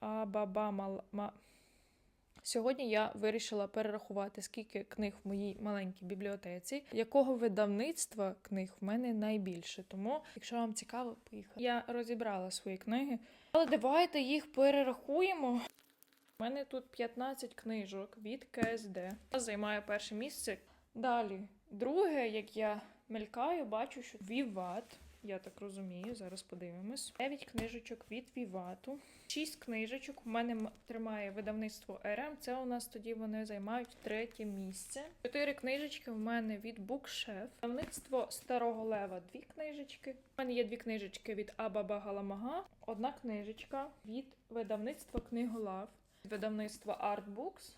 Абаба Сьогодні я вирішила перерахувати, скільки книг в моїй маленькій бібліотеці, якого видавництва книг в мене найбільше. Тому, якщо вам цікаво, поїхали. Я розібрала свої книги, але давайте їх перерахуємо. У мене тут 15 книжок від КСД. Займає перше місце. Далі, друге, як я мелькаю, бачу, що Віват. Я так розумію, зараз подивимось. 9 книжечок від Вівату. 6 книжечок у мене тримає видавництво РМ. Це у нас тоді вони займають третє місце. 4 книжечки в мене від Букшеф. Видавництво Старого Лева дві книжечки. У мене є дві книжечки від Абаба Галамага. Одна книжечка від видавництва Книголав. Видавництва Artbooks.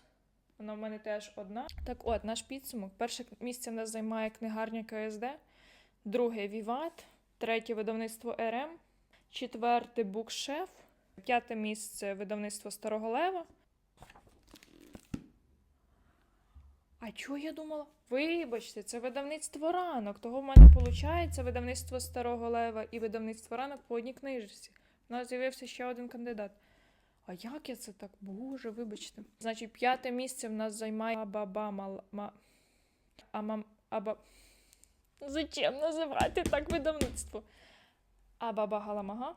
Вона в мене теж одна. Так от, наш підсумок. Перше місце в нас займає книгарня КСД, друге Віват, третє видавництво РМ, четверте Букшеф, п'яте місце видавництво Старого Лева. А чого я думала? Вибачте, це видавництво ранок. Того в мене виходить видавництво Старого Лева і видавництво ранок по одній книжці. У нас з'явився ще один кандидат. А як я це так? Боже, вибачте. Значить, п'яте місце в нас займає Абаба Мал... Ма... Амам... Аба... Зачем називати так видавництво? А баба Галамага.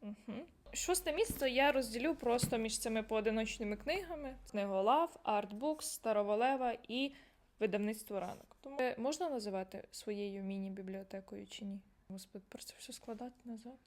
Угу. Шосте місце я розділю просто між цими поодиночними книгами: Книголав, Артбукс, Староволева і видавництво ранок. Тому е, можна називати своєю міні-бібліотекою чи ні? Господи, про це все складати назад.